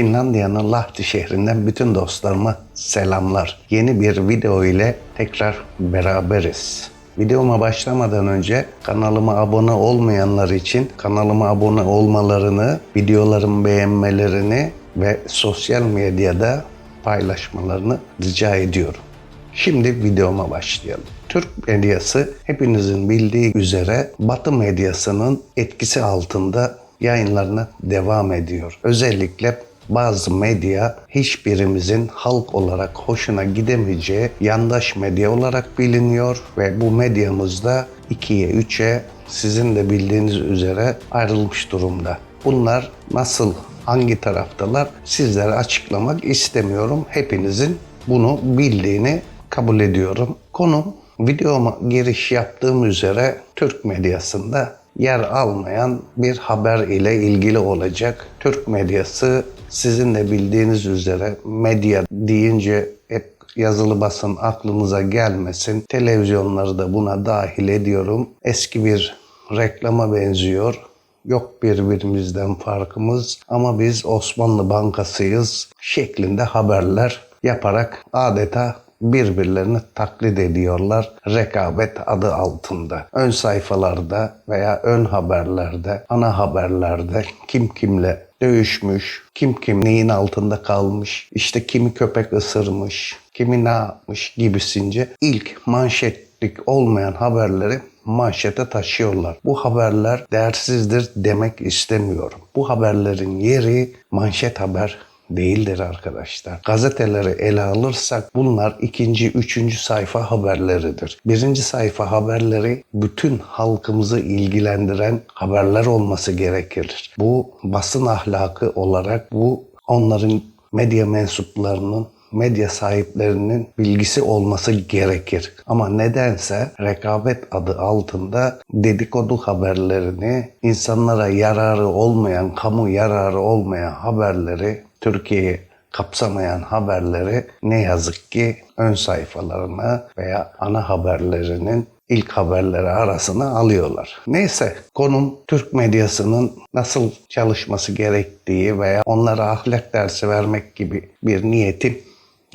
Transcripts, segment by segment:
Finlandiya'nın Lahti şehrinden bütün dostlarıma selamlar. Yeni bir video ile tekrar beraberiz. Videoma başlamadan önce kanalıma abone olmayanlar için kanalıma abone olmalarını, videolarımı beğenmelerini ve sosyal medyada paylaşmalarını rica ediyorum. Şimdi videoma başlayalım. Türk medyası hepinizin bildiği üzere Batı medyasının etkisi altında yayınlarına devam ediyor. Özellikle bazı medya hiçbirimizin halk olarak hoşuna gidemeyeceği yandaş medya olarak biliniyor ve bu medyamızda ikiye üçe sizin de bildiğiniz üzere ayrılmış durumda. Bunlar nasıl, hangi taraftalar sizlere açıklamak istemiyorum. Hepinizin bunu bildiğini kabul ediyorum. Konum videoma giriş yaptığım üzere Türk medyasında yer almayan bir haber ile ilgili olacak. Türk medyası sizin de bildiğiniz üzere medya deyince hep yazılı basın aklınıza gelmesin. Televizyonları da buna dahil ediyorum. Eski bir reklama benziyor. Yok birbirimizden farkımız ama biz Osmanlı Bankasıyız şeklinde haberler yaparak adeta birbirlerini taklit ediyorlar rekabet adı altında. Ön sayfalarda veya ön haberlerde, ana haberlerde kim kimle dövüşmüş, kim kim neyin altında kalmış, işte kimi köpek ısırmış, kimi ne yapmış gibisince ilk manşetlik olmayan haberleri manşete taşıyorlar. Bu haberler değersizdir demek istemiyorum. Bu haberlerin yeri manşet haber değildir arkadaşlar. Gazeteleri ele alırsak bunlar ikinci, üçüncü sayfa haberleridir. Birinci sayfa haberleri bütün halkımızı ilgilendiren haberler olması gerekir. Bu basın ahlakı olarak bu onların medya mensuplarının medya sahiplerinin bilgisi olması gerekir. Ama nedense rekabet adı altında dedikodu haberlerini, insanlara yararı olmayan, kamu yararı olmayan haberleri, Türkiye'yi kapsamayan haberleri ne yazık ki ön sayfalarına veya ana haberlerinin ilk haberleri arasına alıyorlar. Neyse konum Türk medyasının nasıl çalışması gerektiği veya onlara ahlak dersi vermek gibi bir niyetim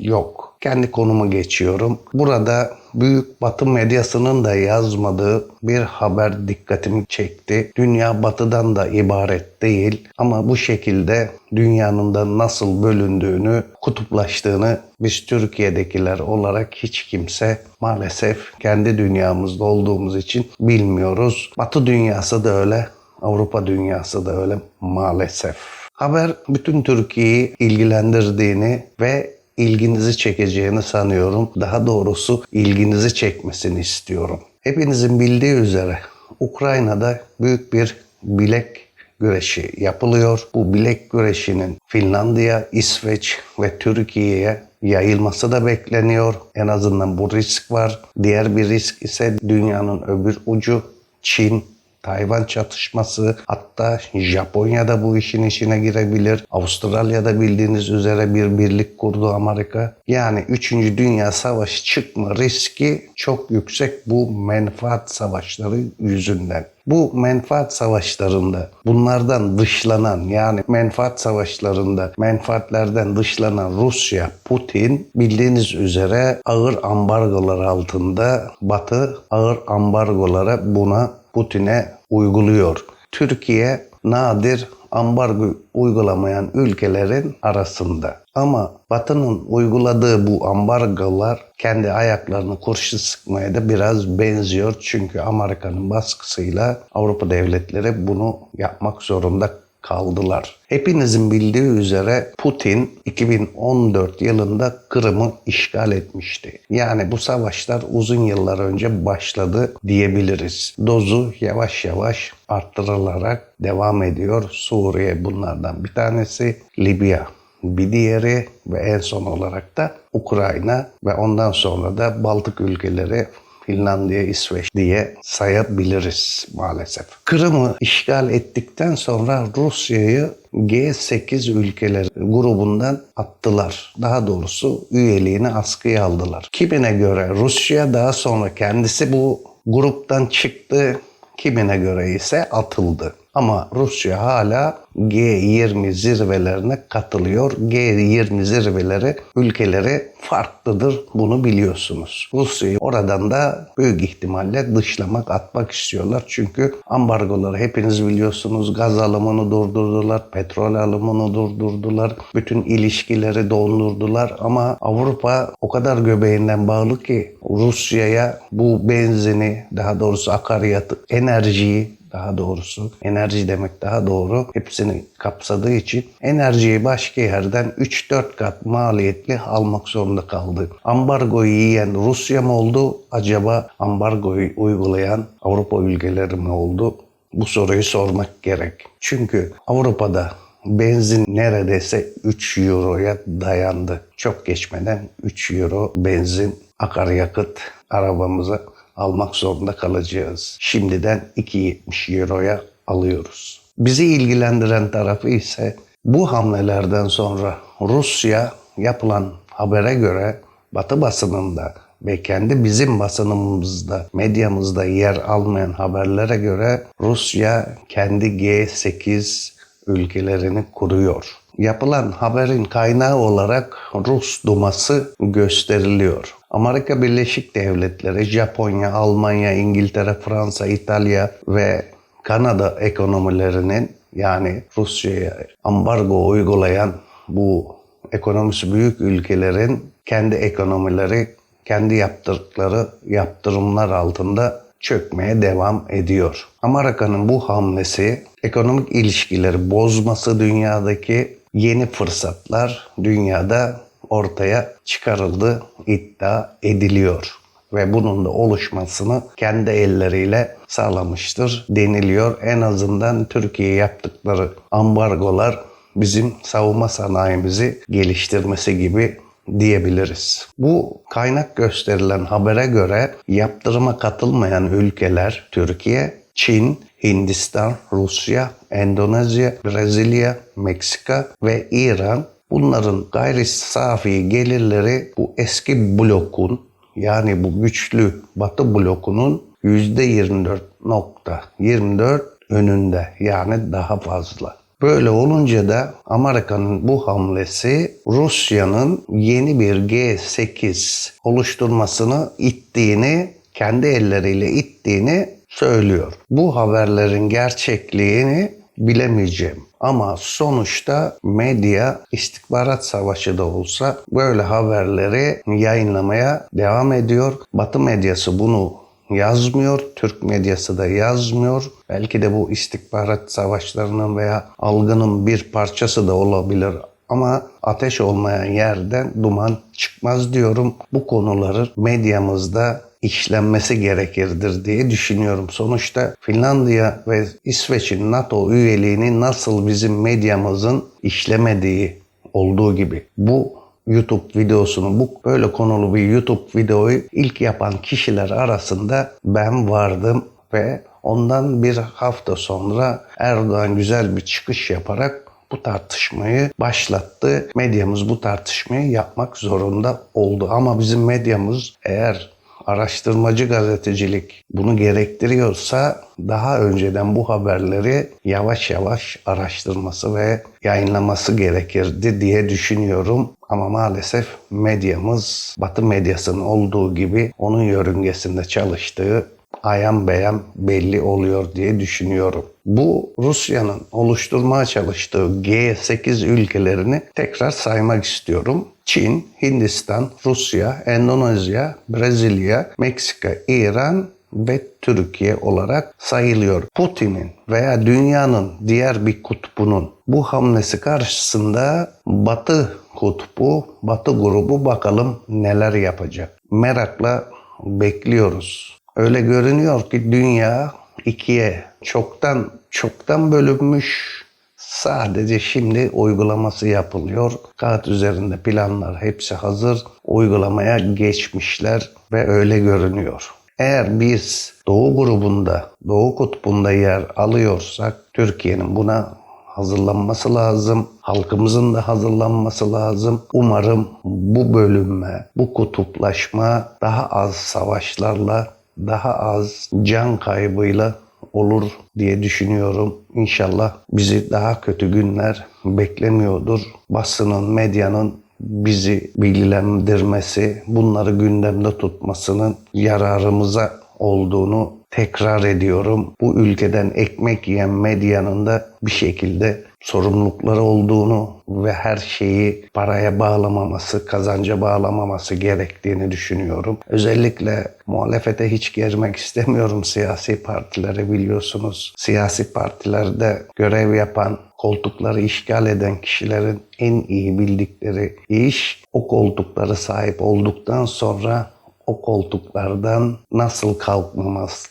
yok. Kendi konumu geçiyorum. Burada büyük batı medyasının da yazmadığı bir haber dikkatimi çekti. Dünya batıdan da ibaret değil ama bu şekilde dünyanın da nasıl bölündüğünü, kutuplaştığını biz Türkiye'dekiler olarak hiç kimse maalesef kendi dünyamızda olduğumuz için bilmiyoruz. Batı dünyası da öyle, Avrupa dünyası da öyle maalesef. Haber bütün Türkiye'yi ilgilendirdiğini ve ilginizi çekeceğini sanıyorum. Daha doğrusu ilginizi çekmesini istiyorum. Hepinizin bildiği üzere Ukrayna'da büyük bir bilek güreşi yapılıyor. Bu bilek güreşinin Finlandiya, İsveç ve Türkiye'ye yayılması da bekleniyor. En azından bu risk var. Diğer bir risk ise dünyanın öbür ucu Çin, Tayvan çatışması hatta Japonya'da bu işin içine girebilir. Avustralya'da bildiğiniz üzere bir birlik kurdu Amerika. Yani 3. Dünya Savaşı çıkma riski çok yüksek bu menfaat savaşları yüzünden. Bu menfaat savaşlarında bunlardan dışlanan yani menfaat savaşlarında menfaatlerden dışlanan Rusya, Putin bildiğiniz üzere ağır ambargolar altında Batı ağır ambargolara buna Putin'e uyguluyor. Türkiye nadir ambargo uygulamayan ülkelerin arasında. Ama Batı'nın uyguladığı bu ambargolar kendi ayaklarını kurşun sıkmaya da biraz benziyor. Çünkü Amerika'nın baskısıyla Avrupa devletleri bunu yapmak zorunda kaldılar. Hepinizin bildiği üzere Putin 2014 yılında Kırım'ı işgal etmişti. Yani bu savaşlar uzun yıllar önce başladı diyebiliriz. Dozu yavaş yavaş arttırılarak devam ediyor. Suriye bunlardan bir tanesi, Libya bir diğeri ve en son olarak da Ukrayna ve ondan sonra da Baltık ülkeleri Finlandiya, İsveç diye sayabiliriz maalesef. Kırım'ı işgal ettikten sonra Rusya'yı G8 ülkeleri grubundan attılar. Daha doğrusu üyeliğini askıya aldılar. Kimine göre Rusya daha sonra kendisi bu gruptan çıktı. Kimine göre ise atıldı. Ama Rusya hala G20 zirvelerine katılıyor. G20 zirveleri ülkeleri farklıdır. Bunu biliyorsunuz. Rusya'yı oradan da büyük ihtimalle dışlamak, atmak istiyorlar. Çünkü ambargoları hepiniz biliyorsunuz. Gaz alımını durdurdular, petrol alımını durdurdular. Bütün ilişkileri dondurdular. Ama Avrupa o kadar göbeğinden bağlı ki Rusya'ya bu benzini, daha doğrusu akaryatı, enerjiyi daha doğrusu enerji demek daha doğru hepsini kapsadığı için enerjiyi başka yerden 3-4 kat maliyetli almak zorunda kaldı. Ambargoyu yiyen Rusya mı oldu acaba ambargoyu uygulayan Avrupa ülkeleri mi oldu? Bu soruyu sormak gerek. Çünkü Avrupa'da benzin neredeyse 3 euroya dayandı. Çok geçmeden 3 euro benzin akaryakıt arabamıza almak zorunda kalacağız. Şimdiden 2.70 euroya alıyoruz. Bizi ilgilendiren tarafı ise bu hamlelerden sonra Rusya yapılan habere göre Batı basınında ve kendi bizim basınımızda, medyamızda yer almayan haberlere göre Rusya kendi G8 ülkelerini kuruyor. Yapılan haberin kaynağı olarak Rus Duması gösteriliyor. Amerika Birleşik Devletleri, Japonya, Almanya, İngiltere, Fransa, İtalya ve Kanada ekonomilerinin yani Rusya'ya ambargo uygulayan bu ekonomisi büyük ülkelerin kendi ekonomileri, kendi yaptırdıkları yaptırımlar altında çökmeye devam ediyor. Amerika'nın bu hamlesi ekonomik ilişkileri bozması dünyadaki yeni fırsatlar dünyada ortaya çıkarıldı iddia ediliyor ve bunun da oluşmasını kendi elleriyle sağlamıştır deniliyor. En azından Türkiye yaptıkları ambargolar bizim savunma sanayimizi geliştirmesi gibi diyebiliriz. Bu kaynak gösterilen habere göre yaptırıma katılmayan ülkeler Türkiye, Çin, Hindistan, Rusya, Endonezya, Brezilya, Meksika ve İran Bunların gayri safi gelirleri bu eski blokun yani bu güçlü batı blokunun %24.24 önünde yani daha fazla. Böyle olunca da Amerika'nın bu hamlesi Rusya'nın yeni bir G8 oluşturmasını ittiğini, kendi elleriyle ittiğini söylüyor. Bu haberlerin gerçekliğini bilemeyeceğim. Ama sonuçta medya istihbarat savaşı da olsa böyle haberleri yayınlamaya devam ediyor. Batı medyası bunu yazmıyor, Türk medyası da yazmıyor. Belki de bu istihbarat savaşlarının veya algının bir parçası da olabilir ama ateş olmayan yerden duman çıkmaz diyorum. Bu konuları medyamızda işlenmesi gerekirdir diye düşünüyorum. Sonuçta Finlandiya ve İsveç'in NATO üyeliğini nasıl bizim medyamızın işlemediği olduğu gibi bu YouTube videosunu, bu böyle konulu bir YouTube videoyu ilk yapan kişiler arasında ben vardım ve ondan bir hafta sonra Erdoğan güzel bir çıkış yaparak bu tartışmayı başlattı. Medyamız bu tartışmayı yapmak zorunda oldu. Ama bizim medyamız eğer araştırmacı gazetecilik bunu gerektiriyorsa daha önceden bu haberleri yavaş yavaş araştırması ve yayınlaması gerekirdi diye düşünüyorum. Ama maalesef medyamız Batı medyasının olduğu gibi onun yörüngesinde çalıştığı ayan beyan belli oluyor diye düşünüyorum. Bu Rusya'nın oluşturmaya çalıştığı G8 ülkelerini tekrar saymak istiyorum. Çin, Hindistan, Rusya, Endonezya, Brezilya, Meksika, İran ve Türkiye olarak sayılıyor. Putin'in veya dünyanın diğer bir kutbunun bu hamlesi karşısında Batı kutbu, Batı grubu bakalım neler yapacak. Merakla bekliyoruz. Öyle görünüyor ki dünya ikiye çoktan çoktan bölünmüş. Sadece şimdi uygulaması yapılıyor. Kağıt üzerinde planlar hepsi hazır. Uygulamaya geçmişler ve öyle görünüyor. Eğer biz Doğu grubunda, Doğu kutbunda yer alıyorsak Türkiye'nin buna hazırlanması lazım. Halkımızın da hazırlanması lazım. Umarım bu bölünme, bu kutuplaşma daha az savaşlarla, daha az can kaybıyla olur diye düşünüyorum. İnşallah bizi daha kötü günler beklemiyordur. Basının, medyanın bizi bilgilendirmesi, bunları gündemde tutmasının yararımıza olduğunu tekrar ediyorum. Bu ülkeden ekmek yiyen medyanın da bir şekilde sorumlulukları olduğunu ve her şeyi paraya bağlamaması, kazanca bağlamaması gerektiğini düşünüyorum. Özellikle muhalefete hiç girmek istemiyorum siyasi partileri biliyorsunuz. Siyasi partilerde görev yapan, koltukları işgal eden kişilerin en iyi bildikleri iş o koltukları sahip olduktan sonra o koltuklardan nasıl kalkmaması,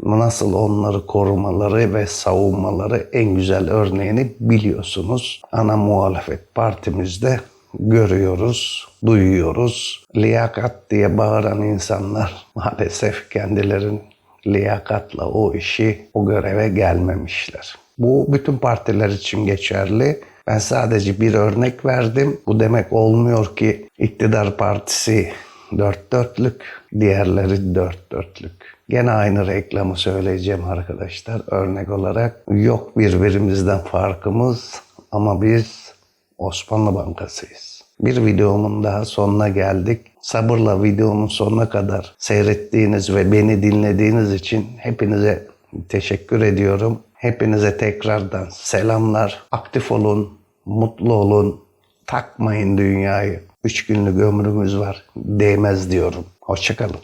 nasıl onları korumaları ve savunmaları en güzel örneğini biliyorsunuz. Ana muhalefet partimizde görüyoruz, duyuyoruz. Liyakat diye bağıran insanlar maalesef kendilerin liyakatla o işi, o göreve gelmemişler. Bu bütün partiler için geçerli. Ben sadece bir örnek verdim. Bu demek olmuyor ki iktidar partisi dört dörtlük, diğerleri dört dörtlük. Gene aynı reklamı söyleyeceğim arkadaşlar örnek olarak. Yok birbirimizden farkımız ama biz Osmanlı Bankası'yız. Bir videomun daha sonuna geldik. Sabırla videomun sonuna kadar seyrettiğiniz ve beni dinlediğiniz için hepinize teşekkür ediyorum. Hepinize tekrardan selamlar. Aktif olun, mutlu olun, takmayın dünyayı. Üç günlük ömrümüz var. Değmez diyorum. Hoşçakalın.